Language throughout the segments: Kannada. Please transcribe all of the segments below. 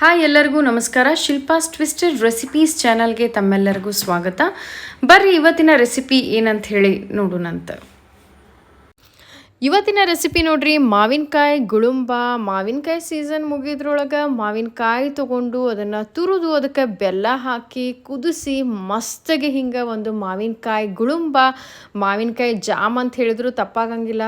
ಹಾಯ್ ಎಲ್ಲರಿಗೂ ನಮಸ್ಕಾರ. ಶಿಲ್ಪಾಸ್ ಟ್ವಿಸ್ಟೆಡ್ ರೆಸಿಪೀಸ್ ಚಾನಲ್ಗೆ ತಮ್ಮೆಲ್ಲರಿಗೂ ಸ್ವಾಗತ. ಬರ್ರಿ, ಇವತ್ತಿನ ರೆಸಿಪಿ ಏನಂತ ಹೇಳಿ ನೋಡೋಣಂತ. ಇವತ್ತಿನ ರೆಸಿಪಿ ನೋಡ್ರಿ, ಮಾವಿನಕಾಯಿ ಗುಳುಂಬ. ಮಾವಿನಕಾಯಿ ಸೀಸನ್ ಮುಗಿದ್ರೊಳಗೆ ಮಾವಿನಕಾಯಿ ತೊಗೊಂಡು ಅದನ್ನು ತುರಿದು, ಅದಕ್ಕೆ ಬೆಲ್ಲ ಹಾಕಿ ಕುದಿಸಿ ಮಸ್ತಾಗಿ ಹಿಂಗೆ ಒಂದು ಮಾವಿನಕಾಯಿ ಗುಳುಂಬ, ಮಾವಿನಕಾಯಿ ಜಾಮ್ ಅಂತ ಹೇಳಿದ್ರು ತಪ್ಪಾಗಂಗಿಲ್ಲ.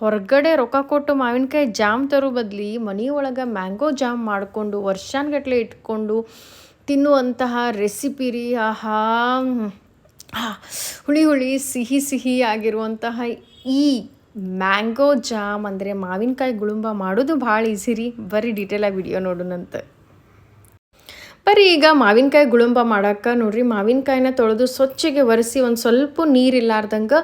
ಹೊರಗಡೆ ರೊಕ್ಕ ಕೊಟ್ಟು ಮಾವಿನಕಾಯಿ ಜಾಮ್ ತರೋ ಬದಲಿ ಮನೆಯೊಳಗೆ ಮ್ಯಾಂಗೋ ಜಾಮ್ ಮಾಡಿಕೊಂಡು ವರ್ಷಾನ್ಗಟ್ಲೆ ಇಟ್ಕೊಂಡು ತಿನ್ನುವಂತಹ ರೆಸಿಪಿ ರೀ. ಆಹಾ. ಹುಳಿ ಹುಳಿ, ಸಿಹಿ ಸಿಹಿ ಆಗಿರುವಂತಹ ಈ ಮ್ಯಾಂಗೋ ಜಾಮ್ ಅಂದರೆ ಮಾವಿನಕಾಯಿ ಗುಳುಂಬ ಮಾಡೋದು ಭಾಳ ಈಸಿ ರೀ. ಬರೀ ಡೀಟೇಲಾಗಿ ವಿಡಿಯೋ ನೋಡೋಣಂತ ಬರೀ ಈಗ ಮಾವಿನಕಾಯಿ ಗುಳುಂಬ ಮಾಡಕ್ಕೆ ನೋಡ್ರಿ, ಮಾವಿನಕಾಯಿನ ತೊಳೆದು ಸ್ವಚ್ಛಗೆ ಒರೆಸಿ ಒಂದು ಸ್ವಲ್ಪ ನೀರು ಇಲ್ಲಾರ್ದಂಗೆ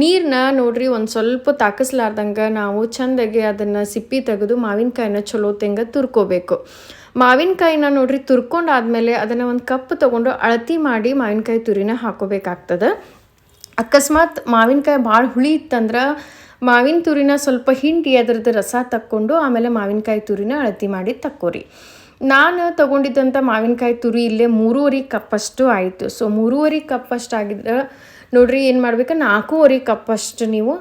ನೀರನ್ನ ನೋಡ್ರಿ ಒಂದು ಸ್ವಲ್ಪ ತಾಕಿಸ್ಲಾರ್ದಂಗೆ ನಾವು ಚೆಂದಾಗಿ ಅದನ್ನು ಸಿಪ್ಪಿ ತೆಗೆದು ಮಾವಿನಕಾಯಿನ ಚಲೋ ತೆಂಗ ತುರ್ಕೋಬೇಕು. ಮಾವಿನಕಾಯಿನ ನೋಡ್ರಿ ತುರ್ಕೊಂಡಾದ್ಮೇಲೆ ಅದನ್ನು ಒಂದು ಕಪ್ ತೊಗೊಂಡು ಅಳತಿ ಮಾಡಿ ಮಾವಿನಕಾಯಿ ತುರಿನ ಹಾಕೋಬೇಕಾಗ್ತದೆ. ಅಕಸ್ಮಾತ್ ಮಾವಿನಕಾಯಿ ಭಾಳ ಹುಳಿ ಇತ್ತಂದ್ರೆ ಮಾವಿನ ತುರಿನ ಸ್ವಲ್ಪ ಹಿಂಡಿ ಅದರದ್ದು ರಸ ತಕ್ಕೊಂಡು ಆಮೇಲೆ ಮಾವಿನಕಾಯಿ ತುರಿನ ಅಳತಿ ಮಾಡಿ ತಕ್ಕೋರಿ. ನಾನು ತಗೊಂಡಿದ್ದಂಥ ಮಾವಿನಕಾಯಿ ತುರಿ ಇಲ್ಲೇ ಮೂರುವರೆ ಕಪ್ಪಷ್ಟು ಆಯಿತು. ಸೊ ಮೂರುವರೆ ಕಪ್ಪಷ್ಟು ಆಗಿದ್ರೆ ನೋಡ್ರಿ ಏನು ಮಾಡ್ಬೇಕು? ನಾಲ್ಕೂವರೆ ಕಪ್ಪಷ್ಟು ನೀವು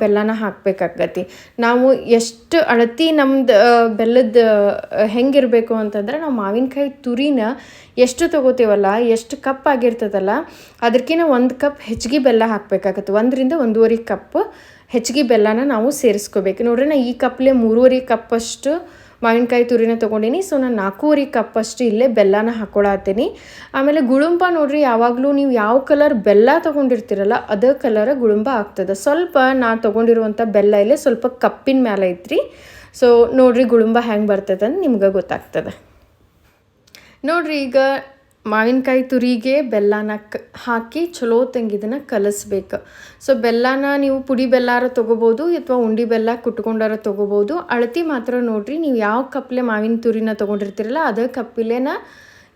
ಬೆಲ್ಲನ ಹಾಕಬೇಕಾಗತ್ತೆ. ನಾವು ಎಷ್ಟು ಅಳತಿ ನಮ್ದು ಬೆಲ್ಲದ ಹೆಂಗಿರಬೇಕು ಅಂತಂದ್ರೆ ನಾವು ಮಾವಿನಕಾಯಿ ತುರಿನ ಎಷ್ಟು ತೊಗೋತೀವಲ್ಲ, ಎಷ್ಟು ಕಪ್ ಆಗಿರ್ತದಲ್ಲ ಅದಕ್ಕಿಂತ ಒಂದು ಕಪ್ ಹೆಚ್ಚಿಗೆ ಬೆಲ್ಲ ಹಾಕಬೇಕಾಗತ್ತೆ. ಒಂದರಿಂದ ಒಂದೂವರೆ ಕಪ್ ಹೆಚ್ಚಿಗೆ ಬೆಲ್ಲನ ನಾವು ಸೇರಿಸ್ಕೋಬೇಕು. ನೋಡ್ರಿ ನಾ ಈ ಕಪ್ಲೆ ಮೂರುವರೆ ಕಪ್ಪಷ್ಟು ಮಾವಿನಕಾಯಿ ತುರಿನ ತೊಗೊಂಡಿನಿ. ಸೊ ನಾನು ನಾಲ್ಕೂವರೆ ಕಪ್ಪಷ್ಟು ಇಲ್ಲೇ ಬೆಲ್ಲನ ಹಾಕೊಳತ್ತೀನಿ ಆಮೇಲೆ ಗುಳುಂಬ ನೋಡ್ರಿ, ಯಾವಾಗಲೂ ನೀವು ಯಾವ ಕಲರ್ ಬೆಲ್ಲ ತೊಗೊಂಡಿರ್ತೀರಲ್ಲ, ಅದೇ ಕಲರ್ ಗುಳುಂಬ ಆಗ್ತದೆ. ಸ್ವಲ್ಪ ನಾ ತೊಗೊಂಡಿರುವಂಥ ಬೆಲ್ಲ ಇಲ್ಲೇ ಸ್ವಲ್ಪ ಕಪ್ಪಿನ ಮೇಲೆ ಐತ್ರಿ. ಸೊ ನೋಡ್ರಿ ಗುಳುಂಬ ಹೆಂಗೆ ಬರ್ತದೆ ಅಂತ ನಿಮ್ಗೆ ಗೊತ್ತಾಗ್ತದೆ. ನೋಡ್ರಿ ಈಗ ಮಾವಿನಕಾಯಿ ತುರಿಗೆ ಬೆಲ್ಲನ ಕ ಹಾಕಿ ಚಲೋ ತಂಗಿದನ್ನ ಕಲಿಸ್ಬೇಕು. ಸೊ ಬೆಲ್ಲನ ನೀವು ಪುಡಿ ಬೆಲ್ಲಾರ ತೊಗೋಬೋದು ಅಥವಾ ಉಂಡಿ ಬೆಲ್ಲ ಕುಟ್ಕೊಂಡಾರ ತೊಗೋಬೋದು. ಅಳತಿ ಮಾತ್ರ ನೋಡಿರಿ, ನೀವು ಯಾವ ಕಪ್ಲೆ ಮಾವಿನ ತುರಿನ ತೊಗೊಂಡಿರ್ತೀರಲ್ಲ ಅದೇ ಕಪ್ಪಿಲೇನ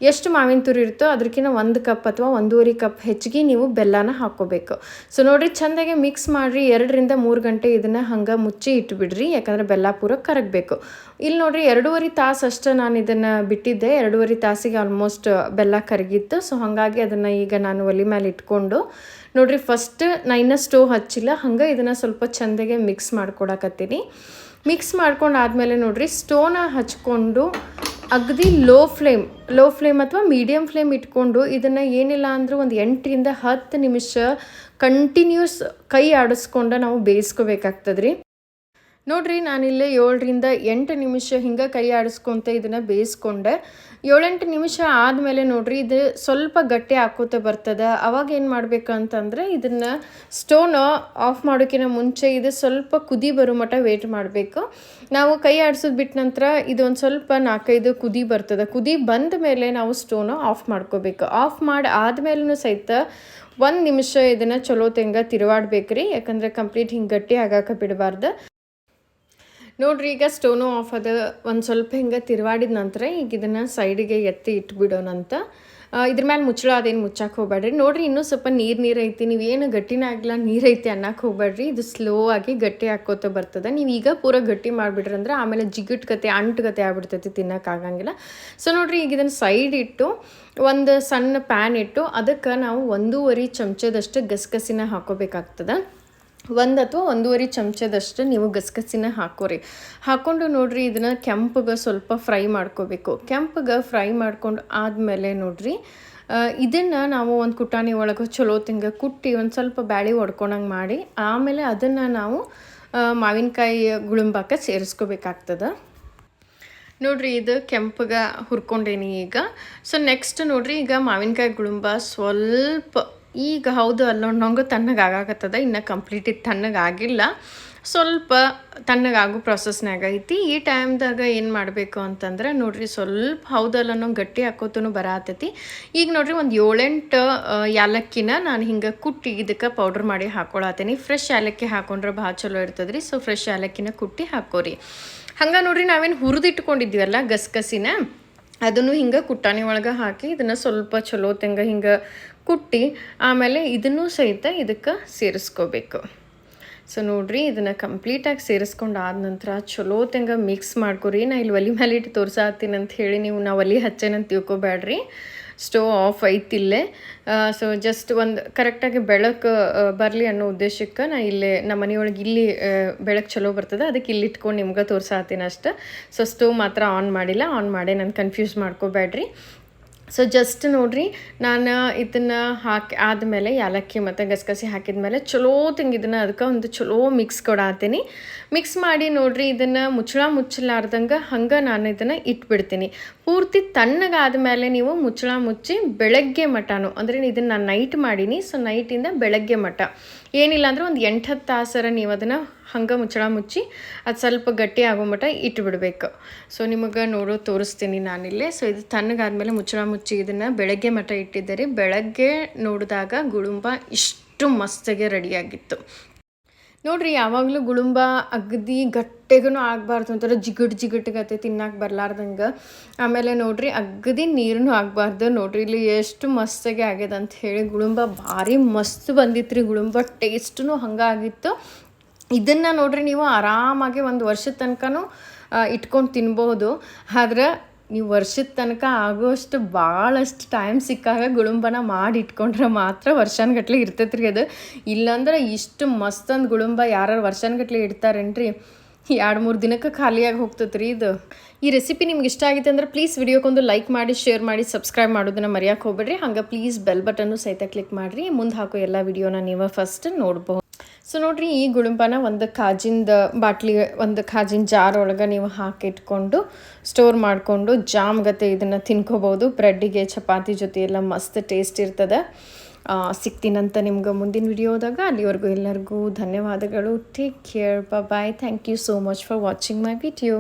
ಎಷ್ಟು ಮಾವಿನ ತುರಿ ಇರುತ್ತೋ ಅದಕ್ಕಿಂತ ಒಂದು ಕಪ್ ಅಥವಾ ಒಂದೂವರೆ ಕಪ್ ಹೆಚ್ಚಿಗೆ ನೀವು ಬೆಲ್ಲನ ಹಾಕೋಬೇಕು ಸೊ ನೋಡಿರಿ, ಚೆಂದಾಗಿ ಮಿಕ್ಸ್ ಮಾಡಿರಿ, ಎರಡರಿಂದ ಮೂರು ಗಂಟೆ ಇದನ್ನು ಹಂಗೆ ಮುಚ್ಚಿ ಇಟ್ಬಿಡ್ರಿ, ಯಾಕಂದ್ರೆ ಬೆಲ್ಲ ಪೂರ ಕರಗಬೇಕು. ಇಲ್ಲಿ ನೋಡಿರಿ, ಎರಡೂವರೆ ತಾಸು ಅಷ್ಟು ನಾನು ಇದನ್ನು ಬಿಟ್ಟಿದ್ದೆ. ಎರಡೂವರೆ ತಾಸಿಗೆ ಆಲ್ಮೋಸ್ಟ್ ಬೆಲ್ಲ ಕರಗಿತ್ತು. ಸೊ ಹಾಗಾಗಿ ಅದನ್ನು ಈಗ ನಾನು ಒಲಿ ಮೇಲೆ ಇಟ್ಕೊಂಡು, ನೋಡಿರಿ ಫಸ್ಟ್ ನೈನ ಸ್ಟೋವ್ ಹಚ್ಚಿಲ್ಲ. ಹಂಗೆ ಇದನ್ನು ಸ್ವಲ್ಪ ಚೆಂದಾಗೆ ಮಿಕ್ಸ್ ಮಾಡ್ಕೊಡಕತ್ತೀನಿ. ಮಿಕ್ಸ್ ಮಾಡ್ಕೊಂಡು ಆದಮೇಲೆ ನೋಡಿರಿ ಸ್ಟೋನ ಹಚ್ಕೊಂಡು ಅಗದಿ ಲೋ ಫ್ಲೇಮ್ ಲೋ ಫ್ಲೇಮ್ ಅಥವಾ ಮೀಡಿಯಮ್ ಫ್ಲೇಮ್ ಇಟ್ಕೊಂಡು ಇದನ್ನು ಏನಿಲ್ಲ ಅಂದರೂ ಒಂದು ಎಂಟರಿಂದ ಹತ್ತು ನಿಮಿಷ ಕಂಟಿನ್ಯೂಸ್ ಕೈ ಆಡಿಸ್ಕೊಂಡು ನಾವು ಬೇಯಿಸ್ಕೋಬೇಕಾಗ್ತದೆ ರೀ ನೋಡ್ರಿ, ನಾನಿಲ್ಲೇ ಏಳರಿಂದ ಎಂಟು ನಿಮಿಷ ಹಿಂಗೆ ಕೈ ಆಡಿಸ್ಕೊಂತ ಇದನ್ನು ಬೇಯಿಸ್ಕೊಂಡೆ. ಏಳೆಂಟು ನಿಮಿಷ ಆದಮೇಲೆ ನೋಡ್ರಿ, ಇದು ಸ್ವಲ್ಪ ಗಟ್ಟಿ ಹಾಕೋತ ಬರ್ತದೆ. ಅವಾಗ ಏನು ಮಾಡಬೇಕು ಅಂತಂದರೆ ಇದನ್ನು ಸ್ಟೋನ್ ಆಫ್ ಮಾಡೋಕ್ಕಿಂತ ಮುಂಚೆ ಇದು ಸ್ವಲ್ಪ ಕುದಿ ಬರೋ ಮಟ್ಟ ವೇಟ್ ಮಾಡಬೇಕು. ನಾವು ಕೈ ಆಡಿಸೋದು ಬಿಟ್ಟ ನಂತರ ಇದು ಒಂದು ಸ್ವಲ್ಪ ನಾಲ್ಕೈದು ಕುದಿ ಬರ್ತದೆ. ಕುದಿ ಬಂದ ಮೇಲೆ ನಾವು ಸ್ಟೋನು ಆಫ್ ಮಾಡ್ಕೋಬೇಕು. ಆಫ್ ಮಾಡಿ ಆದಮೇಲೂ ಸಹಿತ ಒಂದು ನಿಮಿಷ ಇದನ್ನು ಚಲೋ ತೆಂಗ ತಿರುವಾಡ್ಬೇಕ್ರಿ. ಯಾಕಂದರೆ ಕಂಪ್ಲೀಟ್ ಹಿಂಗೆ ಗಟ್ಟಿ ಆಗಾಕ ಬಿಡಬಾರ್ದು. ನೋಡ್ರಿ, ಈಗ ಸ್ಟೋನು ಆಫ್ ಅದ. ಒಂದು ಸ್ವಲ್ಪ ಹಿಂಗೆ ತಿರುವಾಡಿದ ನಂತರ ಈಗ ಇದನ್ನು ಸೈಡಿಗೆ ಎತ್ತಿ ಇಟ್ಬಿಡೋಣಂತ. ಇದ್ರ ಮೇಲೆ ಮುಚ್ಚಳ, ಅದೇನು ಮುಚ್ಚಕ್ಕೆ ಹೋಗ್ಬೇಡ್ರಿ ನೋಡ್ರಿ, ಇನ್ನೂ ಸ್ವಲ್ಪ ನೀರು ನೀರು ಐತಿ. ನೀವೇನು ಗಟ್ಟಿನ ಆಗಿಲ್ಲ ನೀರು ಐತಿ ಅನ್ನಕ್ಕೆ ಹೋಗ್ಬೇಡ್ರಿ ಇದು ಸ್ಲೋ ಆಗಿ ಗಟ್ಟಿ ಹಾಕೋತ ಬರ್ತದೆ. ನೀವು ಈಗ ಪೂರ ಗಟ್ಟಿ ಮಾಡಿಬಿಟ್ರಿ ಅಂದ್ರೆ ಆಮೇಲೆ ಜಿಗಿಟ್ ಕತೆ ಅಂಟು ಕತೆ ಆಗ್ಬಿಡ್ತೈತಿ ತಿನ್ನೋಕ್ಕಾಗಂಗಿಲ್ಲ ಸೊ ನೋಡ್ರಿ, ಈಗ ಇದನ್ನು ಸೈಡ್ ಇಟ್ಟು ಒಂದು ಸಣ್ಣ ಪ್ಯಾನ್ ಇಟ್ಟು ಅದಕ್ಕೆ ನಾವು ಒಂದೂವರೆ ಚಮಚದಷ್ಟು ಗಸಗಸಿನ ಹಾಕೋಬೇಕಾಗ್ತದೆ. ಒಂದು ಅಥವಾ ಒಂದೂವರೆ ಚಮಚದಷ್ಟು ನೀವು ಗಸಗಸಿನ ಹಾಕೋರಿ. ಹಾಕ್ಕೊಂಡು ನೋಡಿರಿ ಇದನ್ನು ಕೆಂಪಗೆ ಸ್ವಲ್ಪ ಫ್ರೈ ಮಾಡ್ಕೋಬೇಕು. ಕೆಂಪಗೆ ಫ್ರೈ ಮಾಡ್ಕೊಂಡು ಆದಮೇಲೆ ನೋಡ್ರಿ ಇದನ್ನು ನಾವು ಒಂದು ಕುಟಾಣಿ ಒಳಗೆ ಚಲೋ ತಿಂಗ ಕುಟ್ಟಿ ಒಂದು ಸ್ವಲ್ಪ ಬ್ಯಾಳಿ ಒಡ್ಕೊಂಡಂಗೆ ಮಾಡಿ, ಆಮೇಲೆ ಅದನ್ನು ನಾವು ಮಾವಿನಕಾಯಿ ಗುಳುಂಬಾಕ ಸೇರಿಸ್ಕೋಬೇಕಾಗ್ತದೆ. ನೋಡ್ರಿ ಇದು ಕೆಂಪಗೆ ಹುರ್ಕೊಂಡೇನಿ ಈಗ. ಸೊ ನೆಕ್ಸ್ಟ್ ನೋಡ್ರಿ ಈಗ ಮಾವಿನಕಾಯಿ ಗುಳುಂಬ ಸ್ವಲ್ಪ ಈಗ ಹೌದು ಅಲ್ಲೊಂಡಂಗೆ ತಣ್ಣಗೆ ಆಗಾಕತ್ತದ ಇನ್ನು ಕಂಪ್ಲೀಟ್ ತಣ್ಣಗೆ ಆಗಿಲ್ಲ ಸ್ವಲ್ಪ ತಣ್ಣಗಾಗೋ ಪ್ರೊಸೆಸ್ನಾಗ ಐತಿ. ಈ ಟೈಮ್ದಾಗ ಏನು ಮಾಡಬೇಕು ಅಂತಂದ್ರೆ ನೋಡ್ರಿ ಸ್ವಲ್ಪ ಹೌದಲ್ಲ ನಂಗೆ ಗಟ್ಟಿ ಹಾಕೋತೂ ಬರತೈತಿ. ಈಗ ನೋಡ್ರಿ ಒಂದು ಏಳೆಂಟು ಯಾಲಕ್ಕಿನ ನಾನು ಹಿಂಗೆ ಕುಟ್ಟಿ ಇದಕ್ಕೆ ಪೌಡ್ರ್ ಮಾಡಿ ಹಾಕೊಳತ್ತೀನಿ ಫ್ರೆಶ್ ಯಾಲಕ್ಕಿ ಹಾಕೊಂಡ್ರೆ ಭಾಳ ಚಲೋ ಇರ್ತದ್ರಿ. ಸೊ ಫ್ರೆಶ್ ಯಾಲಕ್ಕಿನ ಕುಟ್ಟಿ ಹಾಕೋರಿ. ಹಂಗೆ ನೋಡ್ರಿ ನಾವೇನು ಹುರಿದಿಟ್ಕೊಂಡಿದ್ದೀವಲ್ಲ ಗಸಗಸಿನ ಅದನ್ನು ಹಿಂಗೆ ಕುಟ್ಟಾಣಿ ಒಳಗೆ ಹಾಕಿ ಇದನ್ನು ಸ್ವಲ್ಪ ಚಲೋ ತೆಂಗ ಹಿಂಗೆ ಕುಟ್ಟಿ ಆಮೇಲೆ ಇದನ್ನು ಸಹಿತ ಇದಕ್ಕೆ ಸೇರಿಸ್ಕೋಬೇಕು. ಸೊ ನೋಡ್ರಿ, ಇದನ್ನು ಕಂಪ್ಲೀಟಾಗಿ ಸೇರಿಸ್ಕೊಂಡು ಆದ ನಂತರ ಚಲೋ ತೆಂಗ ಮಿಕ್ಸ್ ಮಾಡ್ಕೊರಿ. ನಾ ಇಲ್ಲಿ ಒಲಿ ಮೇಲೆ ಇಟ್ಟು ತೋರ್ಸಾತ್ತೀನಿ ಅಂತ ಹೇಳಿ ನೀವು ನಾವು ಒಲಿ ಹಚ್ಚೇನಂತ ತಿಳ್ಕೊಬೇಡ್ರಿ. ಸ್ಟೋವ್ ಆಫ್ ಐತಿಲ್ಲೇ. ಸೊ ಜಸ್ಟ್ ಒಂದು ಕರೆಕ್ಟಾಗಿ ಬೆಳಕು ಬರಲಿ ಅನ್ನೋ ಉದ್ದೇಶಕ್ಕೆ ನಾ ಇಲ್ಲೇ, ನಮ್ಮ ಮನೆಯೊಳಗೆ ಇಲ್ಲಿ ಬೆಳಕು ಚಲೋ ಬರ್ತದೆ ಅದಕ್ಕೆ ಇಲ್ಲಿ ಇಟ್ಕೊಂಡು ನಿಮ್ಗೆ ತೋರ್ಸಾತೀನಿ ಅಷ್ಟೆ. ಸೊ ಸ್ಟೋವ್ ಮಾತ್ರ ಆನ್ ಮಾಡಿಲ್ಲ ಆನ್ ಮಾಡೇ ನಾನು ಕನ್ಫ್ಯೂಸ್ ಮಾಡ್ಕೋಬೇಡ್ರಿ. ಸೊ ಜಸ್ಟ್ ನೋಡ್ರಿ, ನಾನು ಇದನ್ನು ಹಾಕಿ ಆದಮೇಲೆ ಯಾಲಕ್ಕಿ ಮತ್ತು ಗಸಗಸೆ ಹಾಕಿದ್ಮೇಲೆ ಚಲೋ ತಂಗ ಇದನ್ನು ಅದಕ್ಕೆ ಒಂದು ಚಲೋ ಮಿಕ್ಸ್ ಕೊಡಾತೀನಿ. ಮಿಕ್ಸ್ ಮಾಡಿ ನೋಡ್ರಿ, ಇದನ್ನು ಮುಚ್ಚಳ ಮುಚ್ಚಲಾರ್ದಂಗೆ ಹಂಗೆ ನಾನು ಇದನ್ನು ಇಟ್ಬಿಡ್ತೀನಿ. ಪೂರ್ತಿ ತಣ್ಣಗಾದ ಮೇಲೆ ನೀವು ಮುಚ್ಚಳ ಮುಚ್ಚಿ ಬೆಳಗ್ಗೆ ಮಟನು, ಅಂದರೆ ಇದನ್ನು ನಾನು ನೈಟ್ ಮಾಡೀನಿ ಸೊ ನೈಟಿಂದ ಬೆಳಗ್ಗೆ ಮಟ. ಏನಿಲ್ಲ ಅಂದರೆ ಒಂದು ಎಂಟು ಹತ್ತು ತಾಸರ ನೀವು ಅದನ್ನು ಹಂಗೆ ಮುಚ್ಚಳ ಮುಚ್ಚಿ ಅದು ಸ್ವಲ್ಪ ಗಟ್ಟಿ ಆಗೋ ಮಟ ಇಟ್ಬಿಡ್ಬೇಕು. ಸೊ ನಿಮಗೆ ನೋಡೋ, ತೋರಿಸ್ತೀನಿ ನಾನಿಲ್ಲೇ. ಸೊ ಇದು ತಣ್ಣಗಾದ್ಮೇಲೆ ಮುಚ್ಚಳ ಮುಚ್ಚಿ ಇದನ್ನು ಬೆಳಗ್ಗೆ ಮಟ ರೀ ಬೆಳಗ್ಗೆ ನೋಡಿದಾಗ ಗುಳುಂಬ ಇಷ್ಟು ಮಸ್ತಾಗೆ ರೆಡಿಯಾಗಿತ್ತು ನೋಡ್ರಿ, ಯಾವಾಗಲೂ ಗುಳುಂಬ ಅಗದಿ ಗಟ್ಟೆಗೂ ಆಗಬಾರ್ದು ಒಂಥರ ಜಿಗಟ್ ಜಿಗಟ್ಗತ್ತೆ ತಿನ್ನಕ್ಕೆ ಬರಲಾರ್ದಂಗೆ. ಆಮೇಲೆ ನೋಡ್ರಿ, ಅಗದಿ ನೀರನ್ನು ಆಗಬಾರ್ದು. ನೋಡ್ರಿ, ಇಲ್ಲಿ ಎಷ್ಟು ಮಸ್ತಾಗೆ ಆಗ್ಯದ ಅಂತ ಹೇಳಿ ಗುಳುಂಬ ಭಾರಿ ಮಸ್ತ್ ಬಂದಿತ್ತು ರೀ ಗುಳುಂಬ ಟೇಸ್ಟೂ ಹಂಗಾಗಿತ್ತು ಇದನ್ನು ನೋಡ್ರಿ ನೀವು ಆರಾಮಾಗಿ ಒಂದು ವರ್ಷದ ತನಕನೂ ಇಟ್ಕೊಂಡು ತಿನ್ಬೋದು. ಆದ್ರೆ ನೀವು ವರ್ಷದ ತನಕ ಆಗೋಷ್ಟು ಭಾಳಷ್ಟು ಟೈಮ್ ಸಿಕ್ಕಾಗ ಗುಳುಂಬನ ಮಾಡಿ ಇಟ್ಕೊಂಡ್ರೆ ಮಾತ್ರ ವರ್ಷನ್ಗಟ್ಲೆ ಇರ್ತೈತ್ರಿ ಅದು. ಇಲ್ಲಾಂದ್ರೆ ಇಷ್ಟು ಮಸ್ತೊಂದು ಗುಳುಂಬ ಯಾರು ವರ್ಷನ್ಗಟ್ಲೆ ಇಡ್ತಾರೇನ್ರಿ? ಎರಡು ಮೂರು ದಿನಕ್ಕೆ ಖಾಲಿಯಾಗಿ ಹೋಗ್ತೈತ್ರಿ ಇದು. ಈ ರೆಸಿಪಿ ನಿಮ್ಗೆ ಇಷ್ಟ ಆಗಿತ್ತು ಅಂದ್ರೆ ಪ್ಲೀಸ್ ವಿಡಿಯೋಕ್ಕೊಂದು ಲೈಕ್ ಮಾಡಿ ಶೇರ್ ಮಾಡಿ ಸಬ್ಸ್ಕ್ರೈಬ್ ಮಾಡೋದನ್ನು ಮರೆಯೋಕೆ ಹೋಗ್ಬೇಡ್ರಿ. ಹಂಗೆ ಪ್ಲೀಸ್ ಬೆಲ್ ಬಟನ್ನು ಸಹಿತ ಕ್ಲಿಕ್ ಮಾಡಿರಿ. ಮುಂದೆ ಹಾಕೋ ಎಲ್ಲ ವಿಡಿಯೋನ ನೀವು ಫಸ್ಟ್ ನೋಡ್ಬೋದು. ಸೊ ನೋಡ್ರಿ, ಈ ಗುಳುಂಬನ ಒಂದು ಕಾಜಿಂದ ಬಾಟ್ಲಿ ಒಂದು ಕಾಜಿನ ಜಾರ್ ಒಳಗೆ ನೀವು ಹಾಕಿಟ್ಕೊಂಡು ಸ್ಟೋರ್ ಮಾಡಿಕೊಂಡು, ಜಾಮ್ ಗತೆ ಇದನ್ನು ತಿನ್ಕೋಬೋದು ಬ್ರೆಡ್ಡಿಗೆ, ಚಪಾತಿ ಜೊತೆ ಎಲ್ಲ ಮಸ್ತ್ ಟೇಸ್ಟ್ ಇರ್ತದೆ. ಸಿಗ್ತೀನಂತ ನಿಮ್ಗೆ ಮುಂದಿನ ವಿಡಿಯೋದಾಗ. ಅಲ್ಲಿವರೆಗೂ ಎಲ್ಲರಿಗೂ ಧನ್ಯವಾದಗಳು. Take care bye thank you so much for watching my video